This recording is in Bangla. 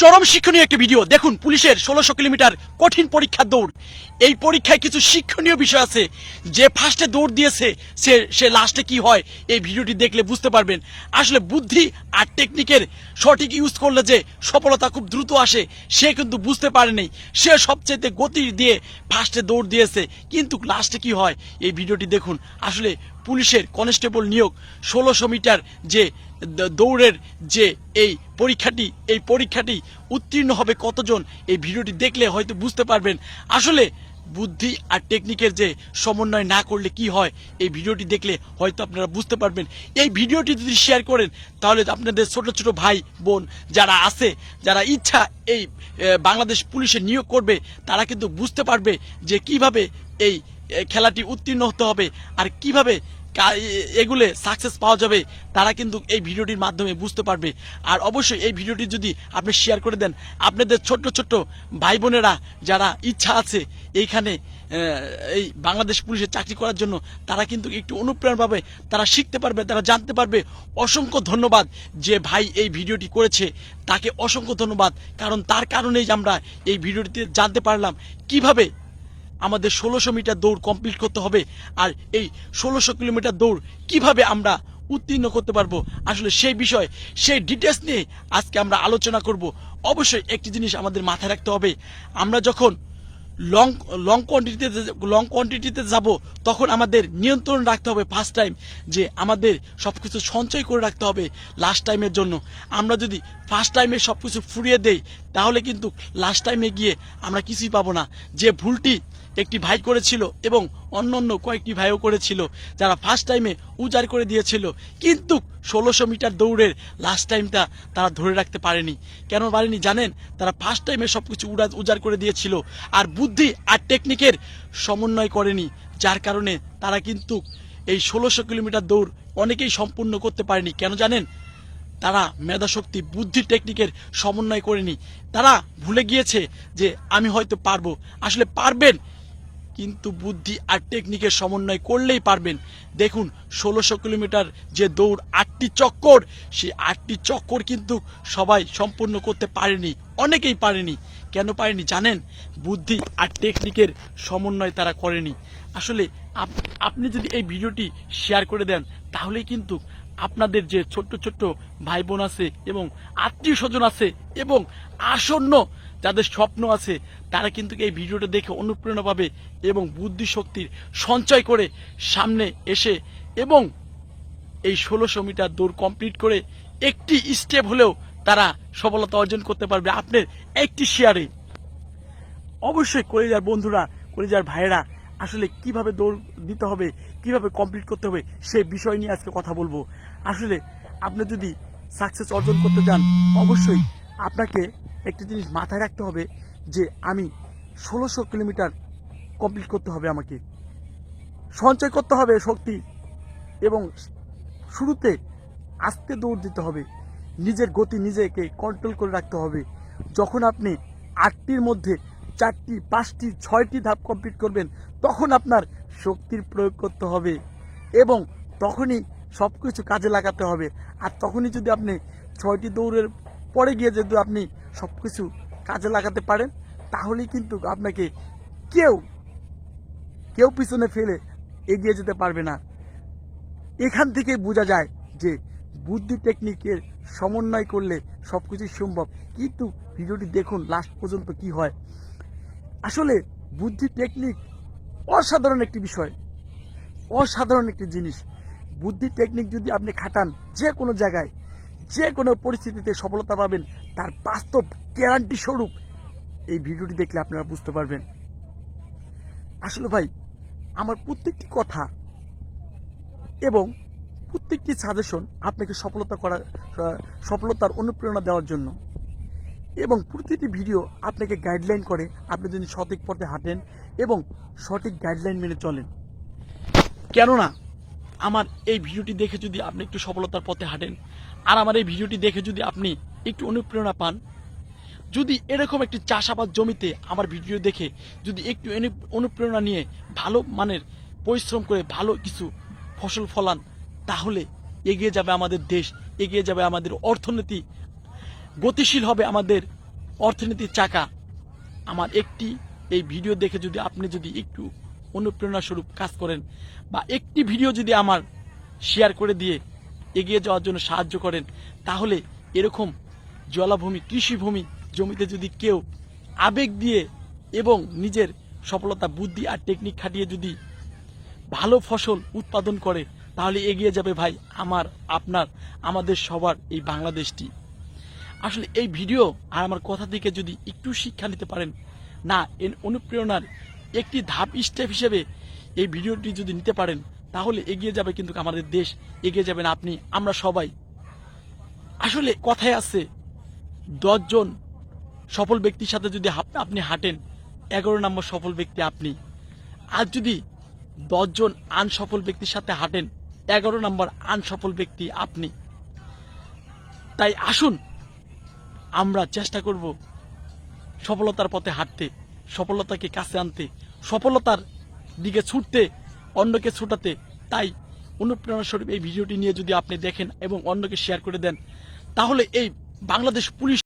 চরম শিক্ষণীয় একটি ভিডিও। দেখুন, পুলিশের ষোলোশো কিলোমিটার কঠিন পরীক্ষার দৌড়। এই পরীক্ষায় কিছু শিক্ষণীয় বিষয় আছে। যে ফার্স্টে দৌড় দিয়েছে, সে সে লাস্টে কি হয়, এই ভিডিওটি দেখলে বুঝতে পারবেন। আসলে বুদ্ধি আর টেকনিকের সঠিক ইউজ করলে যে সফলতা খুব দ্রুত আসে, সে কিন্তু বুঝতে পারেনি। সে সবচেয়ে গতি দিয়ে ফার্স্টে দৌড় দিয়েছে, কিন্তু লাস্টে কি হয়, এই ভিডিওটি দেখুন। আসলে পুলিশের কনস্টেবল নিয়োগ ষোলোশো মিটার যে দৌড়ের যে এই পরীক্ষাটি এই পরীক্ষাটি উত্তীর্ণ হবে কতজন, এই ভিডিওটি দেখলে হয়তো বুঝতে পারবেন। আসলে বুদ্ধি আর টেকনিকের যে সমন্বয় না করলে কি হয়, এই ভিডিওটি দেখলে হয়তো আপনারা বুঝতে পারবেন। এই ভিডিওটি যদি শেয়ার করেন, তাহলে আপনাদের ছোট ছোট ভাই, বোন যারা আছে, যারা ইচ্ছা এই বাংলাদেশ পুলিশে নিয়োগ করবে, তারা কিন্তু বুঝতে পারবে যে কীভাবে এই খেলাটি উত্তীর্ণ হতে হবে আর কীভাবে এগুলে সাকসেস পাওয়া যাবে, তারা কিন্তু এই ভিডিওটির মাধ্যমে বুঝতে পারবে। আর অবশ্যই এই ভিডিওটি যদি আপনি শেয়ার করে দেন, আপনাদের ছোট্ট ছোট্ট ভাই বোনেরা যারা ইচ্ছা আছে এইখানে এই বাংলাদেশ পুলিশে চাকরি করার জন্য, তারা কিন্তু একটু অনুপ্রেরণা পাবে তারা শিখতে পারবে, তারা জানতে পারবে। অসংখ্য ধন্যবাদ যে ভাই এই ভিডিওটি করেছে, তাকে অসংখ্য ধন্যবাদ, কারণ তার কারণেই আমরা এই ভিডিওটিতে জানতে পারলাম কীভাবে আমাদের ষোলোশো মিটার দৌড় কমপ্লিট করতে হবে। আর এই ষোলোশো কিলোমিটার দৌড় কীভাবে আমরা উত্তীর্ণ করতে পারব? আসলে সেই বিষয়, সেই ডিটেলস নিয়ে আজকে আমরা আলোচনা করব। অবশ্যই একটি জিনিস আমাদের মাথায় রাখতে হবে। আমরা যখন লং লং কোয়ান্টিটিতে লং কোয়ান্টিটিতে যাব, তখন আমাদের নিয়ন্ত্রণ রাখতে হবে ফার্স্ট টাইম যে আমাদের সব কিছু সঞ্চয় করে রাখতে হবে লাস্ট টাইমের জন্য। আমরা যদি ফার্স্ট টাইমে সব কিছু ফুরিয়ে দেই, তাহলে কিন্তু লাস্ট টাইমে গিয়ে আমরা কিছুই পাবো না। যে ভুলটি একটি ভাই করেছিল এবং অন্য অন্য কয়েকটি ভাইও করেছিল, যারা ফার্স্ট টাইমে উজাড় করে দিয়েছিল। কিন্তু ষোলোশো মিটার দৌড়ের লাস্ট টাইমটা তারা ধরে রাখতে পারেনি। কেন পারেনি জানেন? তারা ফার্স্ট টাইমে সব কিছু উড়া, উজাড় করে দিয়েছিল আর বুদ্ধি আর টেকনিকের সমন্বয় করেনি, যার কারণে তারা কিন্তু এই ষোলোশো কিলোমিটার দৌড় অনেকেই সম্পূর্ণ করতে পারেনি। কেন জানেন? তারা মেধাশক্তি, বুদ্ধি টেকনিকের সমন্বয় করেনি। তারা ভুলে গিয়েছে যে আমি হয়তো পারব। আসলে পারবেন কিন্তু বুদ্ধি আর টেকনিকের সমন্বয় করলেই পারবেন। দেখুন, ষোলোশো কিলোমিটার যে দৌড়, আটটি চক্কর, সেই আটটি চক্কর কিন্তু সবাই সম্পূর্ণ করতে পারেনি, অনেকেই পারেনি। কেন পারেনি জানেন? বুদ্ধি আর টেকনিকের সমন্বয় তারা করেনি। আসলে আপ- আপনি যদি এই ভিডিওটি শেয়ার করে দেন তাহলেই কিন্তু আপনাদের যে ছোট্ট ছোট্ট ভাই বোন আছে এবং আত্মীয় স্বজন আছে এবং আসন্ন যাদের স্বপ্ন আছে, তারা কিন্তু এই ভিডিওটা দেখে অনুপ্রেরণা পাবে এবং বুদ্ধি শক্তির সঞ্চয় করে সামনে এসে এবং এই ষোলোশো মিটার দৌড় কমপ্লিট করে একটি স্টেপ হলেও তারা সফলতা অর্জন করতে পারবে আপনার একটি শেয়ারে অবশ্যই কলেজার বন্ধুরা, কলেজার ভাইয়েরা, আসলে কীভাবে দৌড় দিতে হবে, কীভাবে কমপ্লিট করতে হবে, সে বিষয় নিয়ে আজকে কথা বলব। আসলে আপনি যদি সাকসেস অর্জন করতে চান, অবশ্যই আপনাকে একটি জিনিস মাথায় রাখতে হবে যে আমি ষোলোশো কিলোমিটার কমপ্লিট করতে হবে আমাকে। সঞ্চয় করতে হবে শক্তি এবং শুরুতে আস্তে দৌড় দিতে হবে। নিজের গতি নিজেকে কন্ট্রোল করে রাখতে হবে। যখন আপনি আটটির মধ্যে চারটি, পাঁচটি, ছয়টি ধাপ কমপ্লিট করবেন, তখন আপনার শক্তির প্রয়োগ করতে হবে এবং তখনই সব কিছু কাজে লাগাতে হবে। আর তখনই যদি আপনি ছয়টি দৌড়ের পরে গিয়ে যদি আপনি সব কিছু কাজে লাগাতে পারেন, তাহলেই কিন্তু আপনাকে কেউ কেউ পিছনে ফেলে এগিয়ে যেতে পারবে না। এখান থেকে বোঝা যায় যে বুদ্ধি টেকনিকের সমন্বয় করলে সব কিছুই সম্ভব। কিন্তু ভিডিওটি দেখুন লাস্ট পর্যন্ত কি হয়। আসলে বুদ্ধি টেকনিক অসাধারণ একটি বিষয়, অসাধারণ একটি জিনিস। বুদ্ধি টেকনিক যদি আপনি খাটান, যে কোনো জায়গায় যে কোনো পরিস্থিতিতে সফলতা পাবেন, তার বাস্তব গ্যারান্টি স্বরূপ। এই ভিডিওটি দেখলে আপনারা বুঝতে পারবেন। আসলে ভাই, আমার প্রত্যেকটি কথা এবং প্রত্যেকটি সাজেশন আপনাকে সফলতা করার সফলতার অনুপ্রেরণা দেওয়ার জন্য। এবং প্রতিটি ভিডিও আপনাকে গাইডলাইন করে আপনি যদি সঠিক পথে হাঁটেন এবং সঠিক গাইডলাইন মেনে চলেন। কেননা আমার এই ভিডিওটি দেখে যদি আপনি একটু সফলতার পথে হাঁটেন, আর আমার এই ভিডিওটি দেখে যদি আপনি একটু অনুপ্রেরণা পান, যদি এরকম একটি চাষাবাদ জমিতে আমার ভিডিও দেখে যদি একটু অনুপ্রেরণা নিয়ে ভালো মানের পরিশ্রম করে ভালো কিছু ফসল ফলান, তাহলে এগিয়ে যাবে আমাদের দেশ, এগিয়ে যাবে আমাদের অর্থনীতি, গতিশীল হবে আমাদের অর্থনীতির চাকা। আমার একটি এই ভিডিও দেখে যদি আপনি যদি একটু অনুপ্রেরণা স্বরূপ কাজ করেন বা একটি ভিডিও যদি আমার শেয়ার করে দিয়ে এগিয়ে যাওয়ার জন্য সাহায্য করেন, তাহলে এরকম জলাভূমি, কৃষিভূমি জমিতে যদি কেউ আবেগ দিয়ে এবং নিজের সফলতা, বুদ্ধি আর টেকনিক খাটিয়ে যদি ভালো ফসল উৎপাদন করে, তাহলে এগিয়ে যাবে ভাই আমার, আপনার, আমাদের সবার এই বাংলাদেশটি। আসলে এই ভিডিও আর আমার কথা থেকে যদি একটু শিক্ষা নিতে পারেন, না, এর অনুপ্রেরণার একটি ধাপ স্টেপ হিসেবে এই ভিডিওটি যদি নিতে পারেন, তাহলে এগিয়ে যাবে কিন্তু আমাদের দেশ, এগিয়ে যাবেন আপনি, আমরা সবাই। আসলে কথায় আছে, দশজন সফল ব্যক্তির সাথে যদি আপনি হাঁটেন, এগারো নম্বর সফল ব্যক্তি আপনি। আর যদি দশজন আনসফল ব্যক্তির সাথে হাঁটেন, এগারো নম্বর আনসফল ব্যক্তি আপনি। তাই আসুন, আমরা চেষ্টা করব সফলতার পথে হাঁটতে। সফলতাকে কাছে আনতে, সফলতার দিকে ছুটতে, অন্যকে ছুটাতে। তাই অনুপ্রেরণা স্বরূপ এই ভিডিওটি নিয়ে যদি আপনি দেখেন এবং অন্যকে শেয়ার করে দেন, তাহলে এই বাংলাদেশ পুলিশ